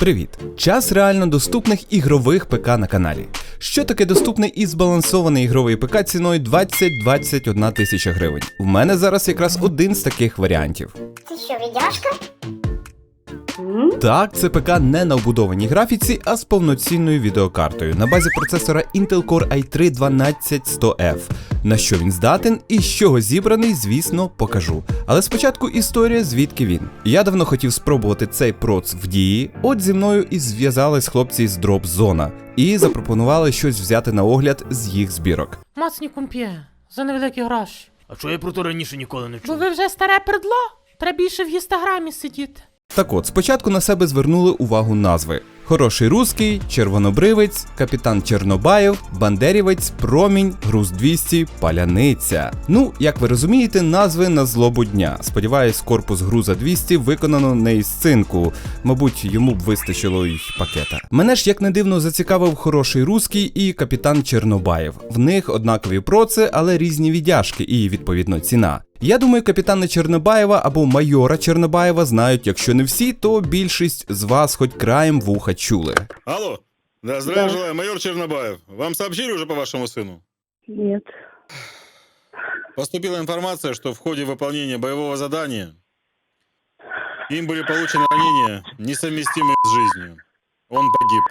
Привіт! Час реально доступних ігрових ПК на каналі. Що таке доступний і збалансований ігровий ПК ціною 20-21 тисяча гривень? У мене зараз якраз один з таких варіантів. Ти що, відяшка? Так, це ПК не на вбудованій графіці, а з повноцінною відеокартою на базі процесора Intel Core i3 12100F. На що він здатен і з чого зібраний, звісно, покажу. Але спочатку історія, звідки він. Я давно хотів спробувати цей проц в дії, от зі мною і зв'язались хлопці з Drop Zone і запропонували щось взяти на огляд з їх збірок. Мацні комп'є, за невеликі гроші. А чого я про то раніше ніколи не Бо ви вже старе предло? Треба більше в інстаграмі сидіти. Так от, спочатку на себе звернули увагу назви: Хороший Руський, Червонобривець, Капітан Чорнобаєв, Бандерівець, Промінь, Груз 200, Паляниця. Ну, як ви розумієте, назви на злобу дня. Сподіваюсь, корпус груза 200 виконано не із цинку. Мабуть, йому б вистачило й пакета. Мене ж як не дивно зацікавив хороший руський і капітан Чернобаєв. В них однакові проци, але різні віддяжки і відповідно ціна. Я думаю, капітана Чернобаєва або майора Чернобаєва знають, якщо не всі, то більшість з вас хоч краєм вуха чули. Алло. Да, здравия желаю, майор Чернобаев. Вам сообщили уже по вашему сыну? Нет. Поступила информация, что в ходе выполнения боевого задания им были получены ранения, несовместимые с жизнью. Он погиб.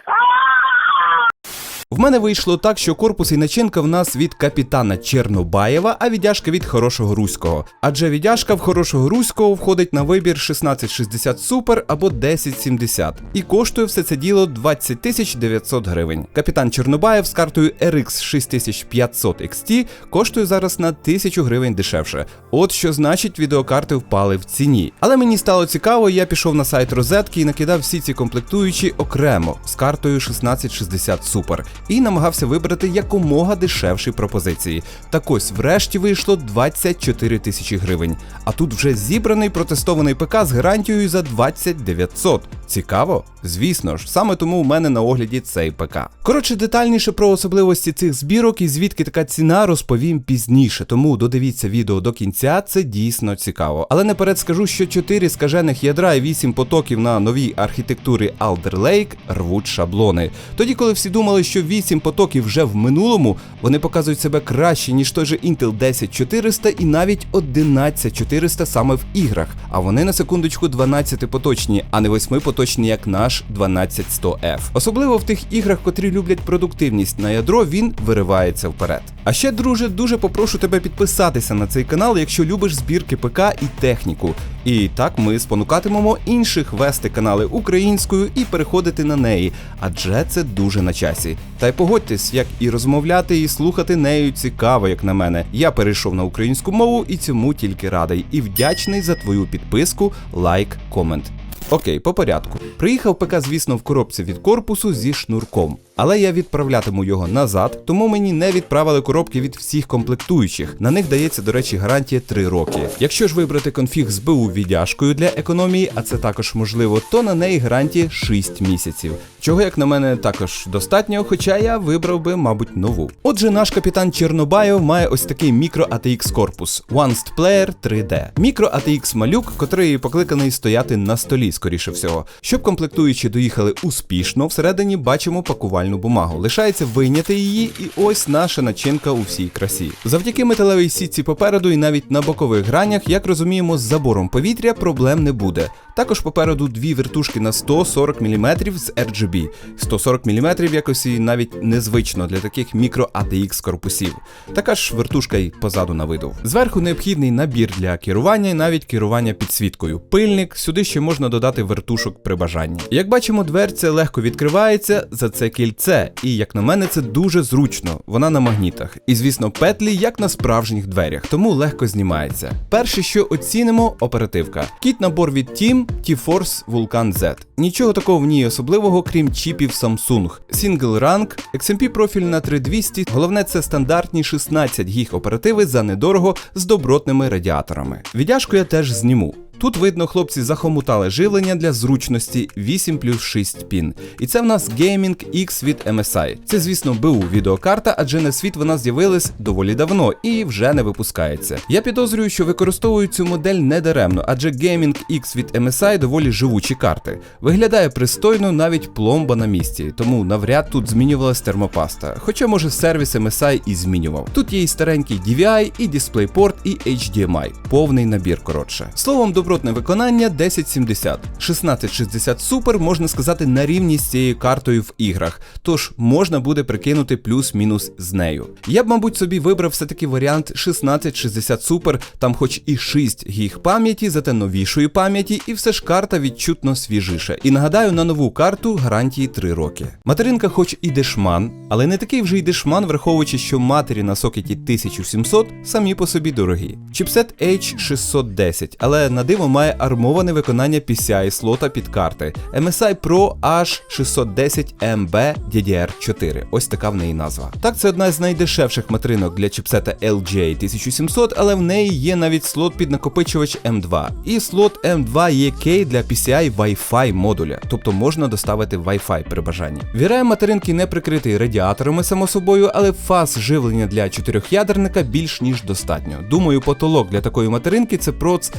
В мене вийшло так, що корпус і начинка в нас від капітана Чернобаєва, а віддяжка від хорошого руського. Адже віддяжка в хорошого руського входить на вибір 1660 Super або 1070. І коштує все це діло 20 тисяч 900 гривень. Капітан Чорнобаєв з картою RX 6500 XT коштує зараз на 1000 гривень дешевше. От що значить відеокарти впали в ціні. Але мені стало цікаво, я пішов на сайт розетки і накидав всі ці комплектуючі окремо з картою 1660 Super і намагався вибрати якомога дешевші пропозиції. Так ось, врешті вийшло 24 тисячі гривень. А тут вже зібраний протестований ПК з гарантією за 2900. Цікаво? Звісно ж, саме тому у мене на огляді цей ПК. Коротше, детальніше про особливості цих збірок і звідки така ціна розповім пізніше, тому додивіться відео до кінця, це дійсно цікаво. Але наперед скажу, що 4 скажених ядра і 8 потоків на новій архітектурі Alder Lake рвуть шаблони. Тоді, коли всі думали, що 8 потоків вже в минулому, вони показують себе краще, ніж той же Intel 10400 і навіть 11400 саме в іграх. А вони на секундочку 12 поточні, а не 8 поточні, як наш 12100F. Особливо в тих іграх, котрі люблять продуктивність на ядро, він виривається вперед. А ще, друже, дуже попрошу тебе підписатися на цей канал, якщо любиш збірки ПК і техніку. І так ми спонукатимемо інших вести канали українською і переходити на неї, адже це дуже на часі. Та й погодьтесь, як і розмовляти, і слухати нею цікаво, як на мене. Я перейшов на українську мову і цьому тільки радий. І вдячний за твою підписку, лайк, комент. Окей, по порядку. Приїхав ПК, звісно, в коробці від корпусу зі шнурком. Але я відправлятиму його назад, тому мені не відправили коробки від всіх комплектуючих. На них дається, до речі, гарантія 3 роки. Якщо ж вибрати конфіг з БУ віддяжкою для економії, а це також можливо, то на неї гарантія 6 місяців. Чого, як на мене, також достатньо, хоча я вибрав би, мабуть, нову. Отже, наш капітан Чорнобаєв має ось такий мікро ATX корпус Onest Player 3D. Мікро ATX малюк, котрий покликаний стояти на столі, скоріше всього. Щоб комплектуючі доїхали успішно, всередині бачимо пакувальну бумагу. Лишається вийняти її, і ось наша начинка у всій красі. Завдяки металевій сітці попереду і навіть на бокових гранях, як розуміємо, з забором повітря проблем не буде. Також попереду дві вертушки на 140 мм з RGB. 140 мм якось і навіть незвично для таких мікро ATX корпусів. Така ж вертушка й позаду на виду. Зверху необхідний набір для керування і навіть керування підсвіткою. Пильник, сюди ще можна додати вертушок при бажанні. Як бачимо, дверця легко відкривається за це кільце, і як на мене, це дуже зручно. Вона на магнітах. І звісно, петлі як на справжніх дверях, тому легко знімається. Перше, що оцінимо, оперативка. Кіт набор від Team T-Force Vulcan Z. Нічого такого в ній особливого, крім чіпів Samsung. Single Rank, XMP профіль на 3200. Головне, це стандартні 16 гіг оперативи за недорого з добротними радіаторами. Відяжку я теж зніму. Тут видно, хлопці захомутали живлення для зручності 8 плюс 6 пін. І це в нас Gaming X від MSI. Це, звісно, БУ відеокарта, адже на світ вона з'явилась доволі давно і вже не випускається. Я підозрюю, що використовують цю модель недаремно, адже Gaming X від MSI доволі живучі карти. Виглядає пристойно, навіть пломба на місці, тому навряд тут змінювалась термопаста. Хоча, може, сервіс MSI і змінював. Тут є і старенький DVI, і DisplayPort, і HDMI. Повний набір коротше. Словом, добротне виконання 1070. 1660 Super можна сказати на рівні з цією картою в іграх, тож можна буде прикинути плюс-мінус з нею. Я б, мабуть, собі вибрав все-таки варіант 1660 Super, там хоч і 6 гіг пам'яті, зате новішої пам'яті, і все ж карта відчутно свіжіша. І нагадаю, на нову карту гарантії 3 роки. Материнка, хоч і дешман, але не такий вже й дешман, враховуючи, що матері на сокеті 1700 самі по собі дорогі. Чіпсет H610, але на диво має армоване виконання PCI слота під карти. MSI Pro H610MB DDR4. Ось така в неї назва. Так, це одна з найдешевших материнок для чіпсета LGA 1700, але в неї є навіть слот під накопичувач M2 і слот M2 EK для PCI Wi-Fi модуля, тобто можна доставити Wi-Fi при бажанні. VRAM материнки не прикритий радіаторами, само собою, але фаз живлення для чотирьохядерника більш ніж достатньо. Думаю, потолок для такої материнки це проц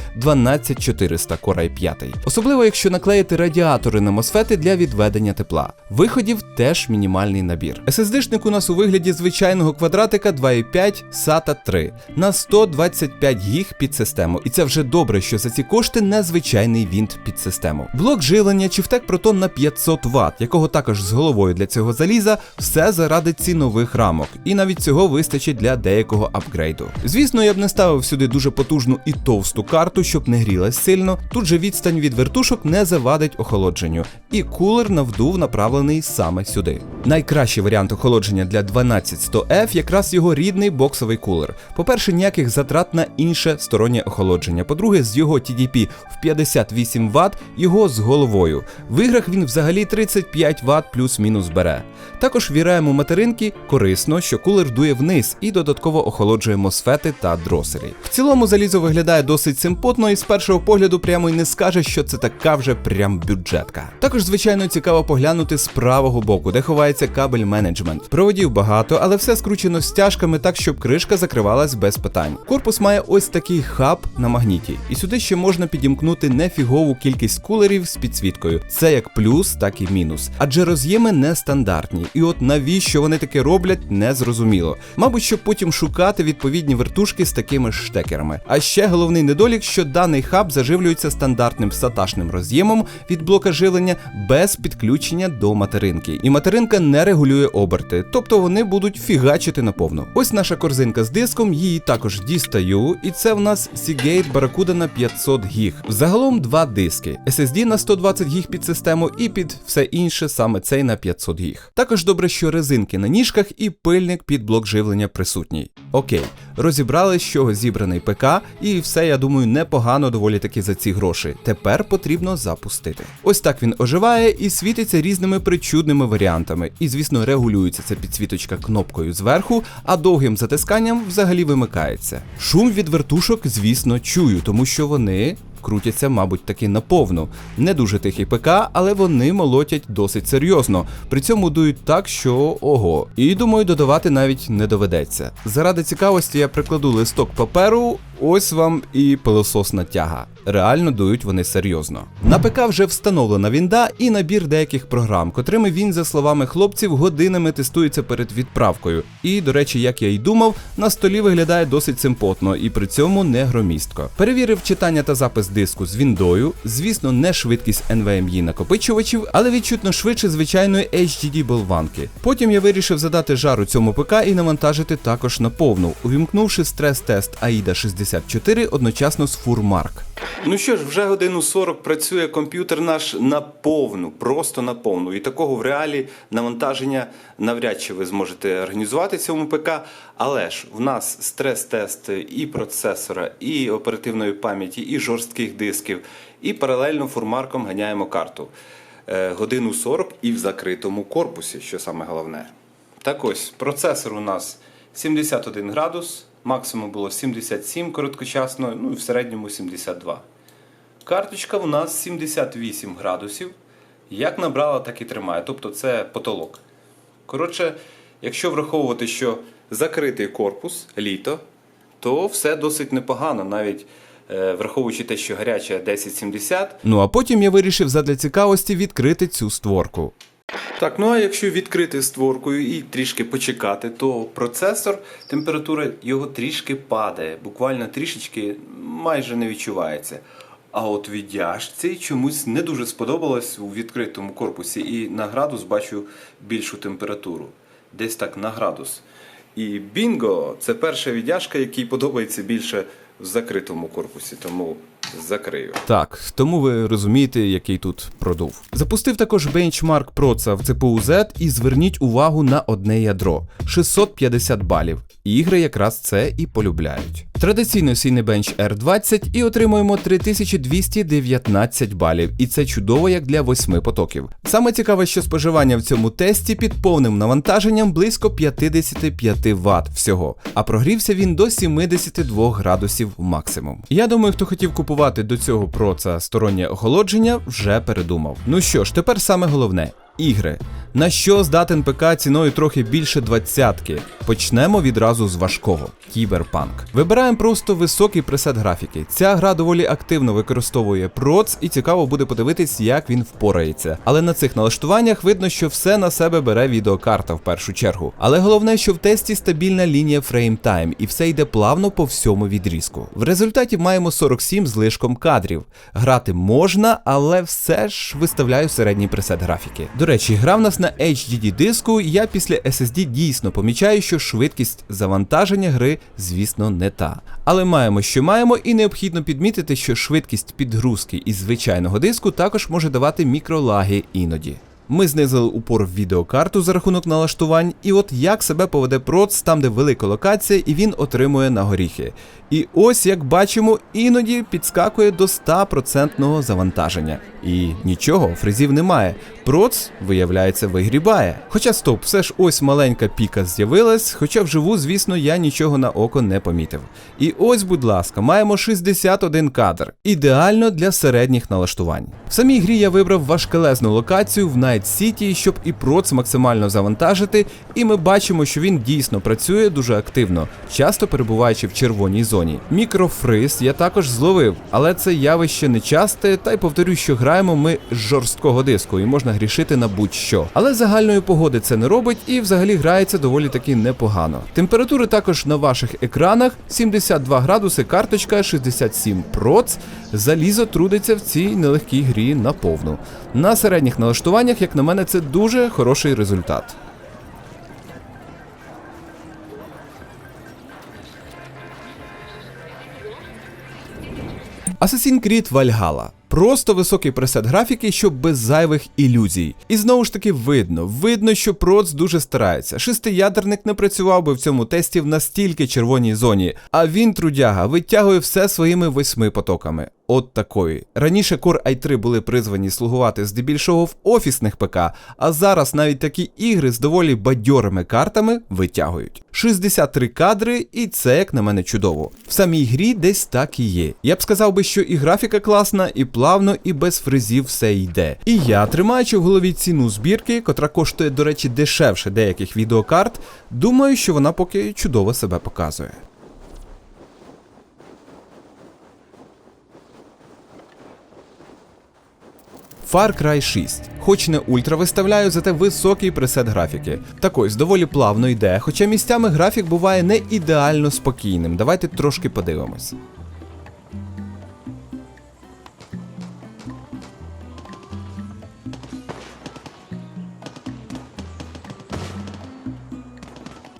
12400 Core i5. Особливо, якщо наклеїти радіатори на мосфети для відведення тепла. Виходів теж мінімальний набір. SSD-шник у нас у вигляді звичайного квадратика 2.5 SATA 3 на 125 гіг під систему. І це вже добре, що за ці кошти незвичайний вінт під систему. Блок живлення Chieftec Proton на 500 Вт, якого також з головою для цього заліза, все заради цінових рамок. І навіть цього вистачить для деякого апгрейду. Звісно, я б не ставив сюди дуже потужну і товсту карту, щоб не грілась сильно. Тут же відстань від вертушок не завадить охолодженню. І кулер на вдув направлений саме сюди. Найкращий варіант охолодження для 12100F якраз його рідний боксовий кулер. По-перше, ніяких затрат на інше стороннє охолодження. По-друге, з його TDP в 58 Вт, його з головою. В іграх він взагалі 35 Вт плюс-мінус бере. Також віраємо материнки корисно, що кулер дує вниз і додатково охолоджує мосфети та дросері. В цілому залізо виглядає досить симпотно, і з першого погляду прямо й не скаже, що це така вже прям бюджетка. Також, звичайно, цікаво поглянути з правого боку, де ховається кабель менеджмент. Проводів багато, але все скручено стяжками так, щоб кришка закривалась без питань. Корпус має ось такий хаб на магніті, і сюди ще можна підімкнути нефігову кількість кулерів з підсвіткою. Це як плюс, так і мінус. Адже роз'єми нестандартні, і от навіщо вони таке роблять, не зрозуміло. Мабуть, щоб потім шукати відповідні вертушки з такими штекерами. А ще головний недолік, що даний хаб заживлюється стандартним саташним роз'ємом від блока живлення без підключення до материнки. І материнка не регулює оберти, тобто вони будуть фігачити наповну. Ось наша корзинка з диском, її також дістаю, і це в нас Seagate Barracuda на 500 гіг. Загалом два диски: SSD на 120 гіг під систему і під все інше, саме цей на 500 гіг. Також добре, що резинки на ніжках і пильник під блок живлення присутній. Окей, розібрали, з чого зібраний ПК, і все, я думаю, непогано доволі таки за ці гроші. Тепер потрібно запустити. Ось так він оживає і світиться різними причудними варіантами. І, звісно, регулюється ця підсвіточка кнопкою зверху, а довгим затисканням взагалі вимикається. Шум від вертушок, звісно, чую, тому що вони. Крутяться, мабуть, таки наповну. Не дуже тихий ПК, але вони молотять досить серйозно. При цьому дують так, що ого. І думаю, додавати навіть не доведеться. Заради цікавості я прикладу листок паперу. Ось вам і пилососна тяга. Реально дують вони серйозно. На ПК вже встановлена вінда і набір деяких програм, котрими він, за словами хлопців, годинами тестується перед відправкою. І, до речі, як я й думав, на столі виглядає досить симпотно і при цьому не громістко. Перевірив читання та запис диску з віндою, звісно, не швидкість NVMe накопичувачів, але відчутно швидше звичайної HDD болванки. Потім я вирішив задати жару цьому ПК і навантажити також на повну, увімкнувши стрес-тест AIDA 64 одночасно з Furmark. Ну що ж, вже годину 40 працює комп'ютер наш на повну, просто на повну. І такого в реалі навантаження навряд чи ви зможете організувати цьому ПК. Але ж в нас стрес-тест і процесора, і оперативної пам'яті, і жорстких дисків, і паралельно фурмарком ганяємо карту. Е, годину 40 і в закритому корпусі, що саме головне. Так ось, процесор у нас 71 градус, максимум було 77 короткочасно, ну і в середньому 72. Карточка у нас 78 градусів. Як набрала, так і тримає. Тобто це потолок. Коротше, якщо враховувати, що закритий корпус, літо, то все досить непогано, навіть е, враховуючи те, що гаряча 1070. Ну а потім я вирішив задля цікавості відкрити цю створку. Так, ну а якщо відкрити створкою і трішки почекати, то процесор, температура його трішки падає, буквально трішечки майже не відчувається. А от віддяжці чомусь не дуже сподобалось у відкритому корпусі, і на градус бачу більшу температуру. Десь так на градус. І бінго це перша віддяжка, якій подобається більше в закритому корпусі, тому закрию. Так, тому ви розумієте, який тут продув. Запустив також бенчмарк проца в CPU Z і зверніть увагу на одне ядро 650 балів. Ігри якраз це і полюбляють. Традиційно Cinebench R20 і отримуємо 3219 балів, і це чудово як для 8 потоків. Саме цікаве, що споживання в цьому тесті під повним навантаженням близько 55 Вт всього, а прогрівся він до 72 градусів максимум. Я думаю, хто хотів купувати до цього проца стороннє охолодження, вже передумав. Ну що ж, тепер саме головне. Ігри. На що здатен ПК ціною трохи більше двадцятки? Почнемо відразу з важкого кіберпанк. Вибираємо просто високий пресет графіки. Ця гра доволі активно використовує проц, і цікаво буде подивитись, як він впорається. Але на цих налаштуваннях видно, що все на себе бере відеокарта в першу чергу. Але головне, що в тесті стабільна лінія фреймтайм, і все йде плавно по всьому відрізку. В результаті маємо 47 з лишком кадрів. Грати можна, але все ж виставляю середній пресет графіки. До речі, гра в нас на HDD диску. Я після SSD дійсно помічаю, що швидкість завантаження гри, звісно, не та. Але маємо, що маємо, і необхідно підмітити, що швидкість підгрузки із звичайного диску також може давати мікролаги іноді. Ми знизили упор в відеокарту за рахунок налаштувань, і от як себе поведе проц там, де велика локація, і він отримує на горіхи. І ось, як бачимо, іноді підскакує до 100% завантаження. І нічого, фрезів немає. Проц, виявляється, вигрібає. Хоча стоп, все ж ось маленька піка з'явилась, хоча вживу, звісно, я нічого на око не помітив. І ось, будь ласка, маємо 61 кадр. Ідеально для середніх налаштувань. В самій грі я вибрав важкелезну локацію в Night City, щоб і проц максимально завантажити, і ми бачимо, що він дійсно працює дуже активно, часто перебуваючи в червоній зоні. Мікрофриз я також зловив, але це явище не часте, та й повторю, що граємо ми з жорсткого диску і можна грішити на будь-що. Але загальної погоди це не робить і взагалі грається доволі таки непогано. Температури також на ваших екранах 72 градуси, карточка 67 проц. Залізо трудиться в цій нелегкій грі наповну. На середніх налаштуваннях, як на мене, це дуже хороший результат. Assassin's Creed Valhalla. Просто високий пресет графіки, щоб без зайвих ілюзій. І знову ж таки видно, видно, що проц дуже старається. Шестиядерник не працював би в цьому тесті в настільки червоній зоні, а він, трудяга, витягує все своїми восьми потоками. От такої. Раніше Core i3 були призвані слугувати здебільшого в офісних ПК, а зараз навіть такі ігри з доволі бадьорими картами витягують. 63 кадри, і це, як на мене, чудово. В самій грі десь так і є. Я б сказав би, що і графіка класна, і плавно, і без фризів все йде. І я, тримаючи в голові ціну збірки, котра коштує, до речі, дешевше деяких відеокарт, думаю, що вона поки чудово себе показує. Far Cry 6. Хоч не ультра виставляю, зате високий пресет графіки. Так ось доволі плавно йде, хоча місцями графік буває не ідеально спокійним. Давайте трошки подивимось.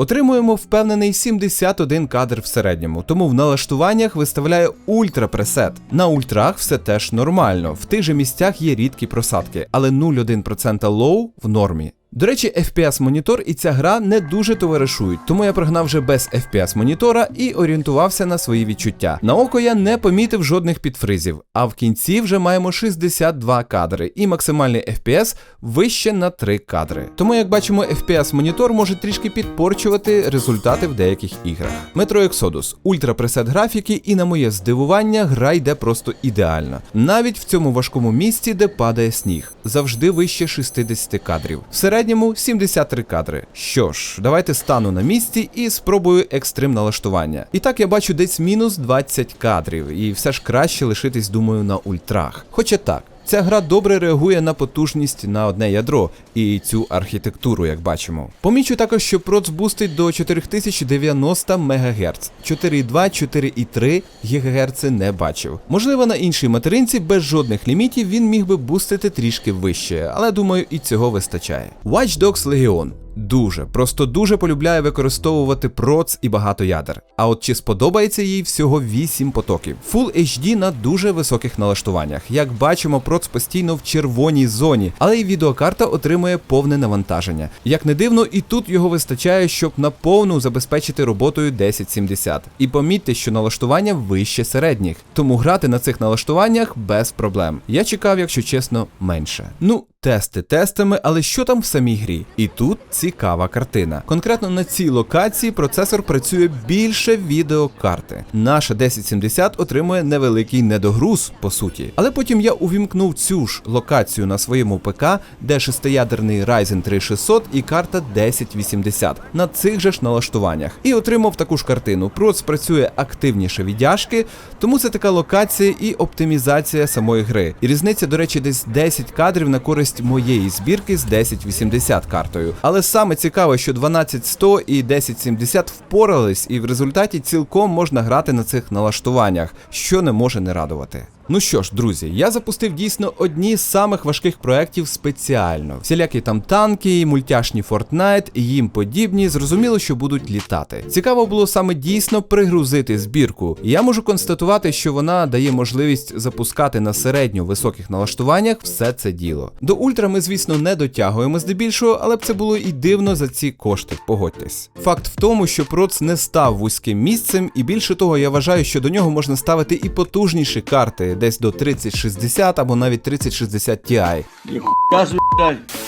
Отримуємо впевнений 71 кадр в середньому, тому в налаштуваннях виставляє ультра пресет. На ультрах все теж нормально, в тих же місцях є рідкі просадки, але 0,1% лоу в нормі. До речі, FPS монітор і ця гра не дуже товаришують, тому я прогнав вже без FPS монітора і орієнтувався на свої відчуття. На око я не помітив жодних підфризів, а в кінці вже маємо 62 кадри, і максимальний FPS вище на 3 кадри. Тому, як бачимо, FPS монітор може трішки підпорчувати результати в деяких іграх. Metro Exodus, ультра пресет графіки, і на моє здивування, гра йде просто ідеально. Навіть в цьому важкому місці, де падає сніг, завжди вище 60 кадрів. В середньому 73 кадри. Що ж, давайте стану на місці і спробую екстрим налаштування. І так я бачу десь мінус 20 кадрів, і все ж краще лишитись, думаю, на ультрах. Хоча так. Ця гра добре реагує на потужність на одне ядро і цю архітектуру, як бачимо. Помічу також, що проц бустить до 4090 МГц. 4,2, 4,3 ГГц не бачив. Можливо, на іншій материнці без жодних лімітів він міг би бустити трішки вище, але думаю, і цього вистачає. Watch Dogs Legion. Дуже, просто дуже полюбляє використовувати проц і багато ядер. А от чи сподобається їй всього 8 потоків. Full HD на дуже високих налаштуваннях. Як бачимо, проц постійно в червоній зоні, але й відеокарта отримує повне навантаження. Як не дивно, і тут його вистачає, щоб на повну забезпечити роботою 1070. І помітьте, що налаштування вище середніх, тому грати на цих налаштуваннях без проблем. Я чекав, якщо чесно, менше. Ну, Тести тестами, але що там в самій грі? І тут цікава картина. Конкретно на цій локації процесор працює більше відеокарти. Наша 1070 отримує невеликий недогруз, по суті. Але потім я увімкнув цю ж локацію на своєму ПК, де шестиядерний Ryzen 3600 і карта 1080 на цих же ж налаштуваннях. І отримав таку ж картину. Проц працює активніше віддяжки, тому це така локація і оптимізація самої гри. І різниця, до речі, десь 10 кадрів на користь моєї збірки з 1080 картою. Але саме цікаве, що 12100 і 1070 впорались, і в результаті цілком можна грати на цих налаштуваннях, що не може не радувати. Ну що ж, друзі, я запустив дійсно одні з самих важких проєктів спеціально. Всілякі там танки, мультяшні Fortnite і їм подібні, зрозуміло, що будуть літати. Цікаво було саме дійсно пригрузити збірку. І я можу констатувати, що вона дає можливість запускати на середньо високих налаштуваннях все це діло. До ультра ми, звісно, не дотягуємо здебільшого, але б це було і дивно за ці кошти, погодьтесь. Факт в тому, що проц не став вузьким місцем, і більше того, я вважаю, що до нього можна ставити і потужніші карти, десь до 3060 або навіть 3060 Ti.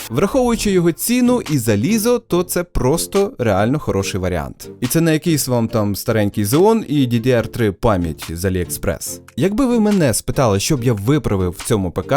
Враховуючи його ціну і залізо, то це просто реально хороший варіант. І це не якийсь вам там старенький Xeon і DDR3 пам'ять з AliExpress. Якби ви мене спитали, що б я виправив в цьому ПК,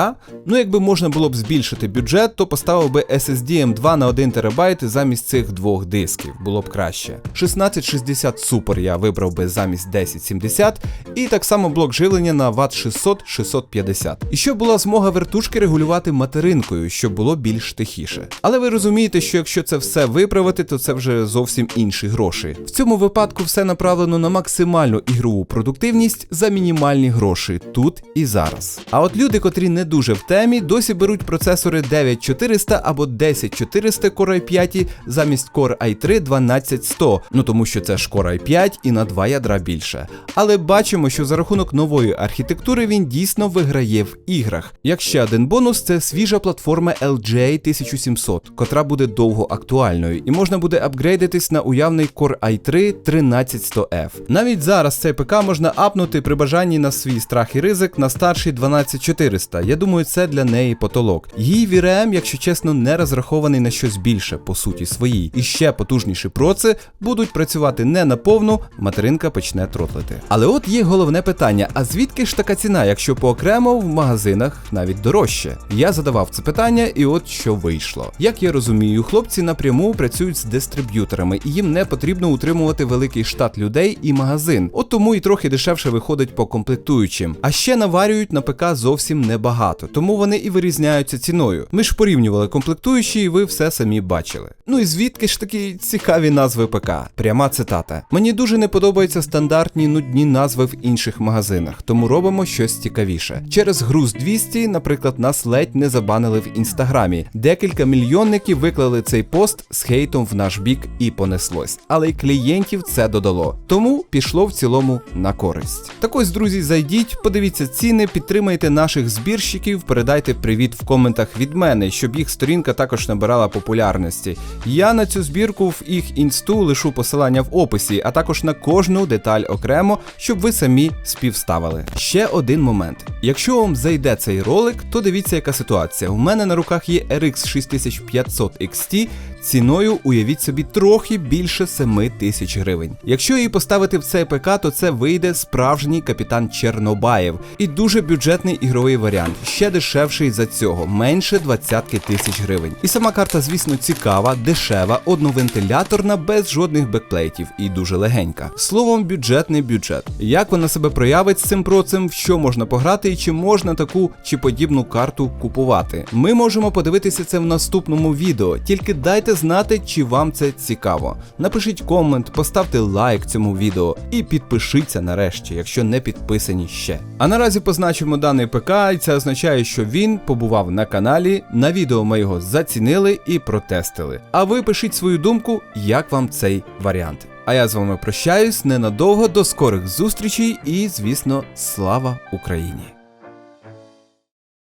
ну якби можна було б збільшити бюджет, то поставив би SSD M2 на 1 ТБ замість цих двох дисків, було б краще. 1660 Super я вибрав би замість 1070, і так само блок живлення на Watt 600-650. І щоб була змога вертушки регулювати материнкою, щоб було більш тихіше. Але ви розумієте, що якщо це все виправити, то це вже зовсім інші гроші. В цьому випадку все направлено на максимальну ігрову продуктивність за мінімальні гроші тут і зараз. А от люди, котрі не дуже в темі, досі беруть процесори 9400 або 10400 Core i5 замість Core i3 12100, ну тому що це ж Core i5 і на два ядра більше. Але бачимо, що за рахунок нової архітектури він дійсно виграє в іграх. Як ще один бонус, це свіжа платформа LJ 1700, котра буде довго актуальною, і можна буде апгрейдитись на уявний Core i3 13100F. Навіть зараз цей ПК можна апнути при бажанні на свій страх і ризик на старший 12400. Я думаю, це для неї потолок. Її VRM, якщо чесно, не розрахований на щось більше по суті своїй. І ще потужніші проци будуть працювати не на повну, материнка почне тротлити. Але от є головне питання: а звідки ж така ціна, якщо поокремо в магазинах навіть дорожче? Я задавав це питання, і от що вийшло. Як я розумію, хлопці напряму працюють з дистриб'юторами, і їм не потрібно утримувати великий штат людей і магазин. От тому і трохи дешевше виходить по комплектуючим. А ще наварюють на ПК зовсім небагато, тому вони і вирізняються ціною. Ми ж порівнювали комплектуючі, і ви все самі бачили. Ну і звідки ж такі цікаві назви ПК? Пряма цитата. Мені дуже не подобаються стандартні нудні назви в інших магазинах, тому робимо щось щось цікавіше. Через груз 200, наприклад, нас ледь не забанили в інстаграмі. Декілька мільйонників виклали цей пост з хейтом в наш бік і понеслось. Але й клієнтів це додало. Тому пішло в цілому на користь. Так ось, друзі, зайдіть, подивіться ціни, підтримайте наших збірщиків, передайте привіт в коментах від мене, щоб їх сторінка також набирала популярності. Я на цю збірку в їх інсту лишу посилання в описі, а також на кожну деталь окремо, щоб ви самі співставили. Ще один момент. Якщо вам зайде цей ролик, то дивіться, яка ситуація. У мене на руках є RX 6500 XT ціною, уявіть собі, трохи більше 7 тисяч гривень. Якщо її поставити в цей ПК, то це вийде справжній капітан Чернобаєв і дуже бюджетний ігровий варіант, ще дешевший за цього, менше 20 тисяч гривень. І сама карта, звісно, цікава, дешева, одновентиляторна, без жодних бекплейтів і дуже легенька. Словом, бюджетний бюджет. Як вона себе проявить з цим процем, в що можна пограти і чи можна таку чи подібну карту купувати? Ми можемо подивитися це в наступному відео. Тільки дайте знати, чи вам це цікаво. Напишіть комент, поставте лайк цьому відео і підпишіться нарешті, якщо не підписані ще. А наразі позначимо даний ПК, і це означає, що він побував на каналі. На відео ми його зацінили і протестили. А ви пишіть свою думку, як вам цей варіант. А я з вами прощаюсь ненадовго, до скорих зустрічей і, звісно, слава Україні!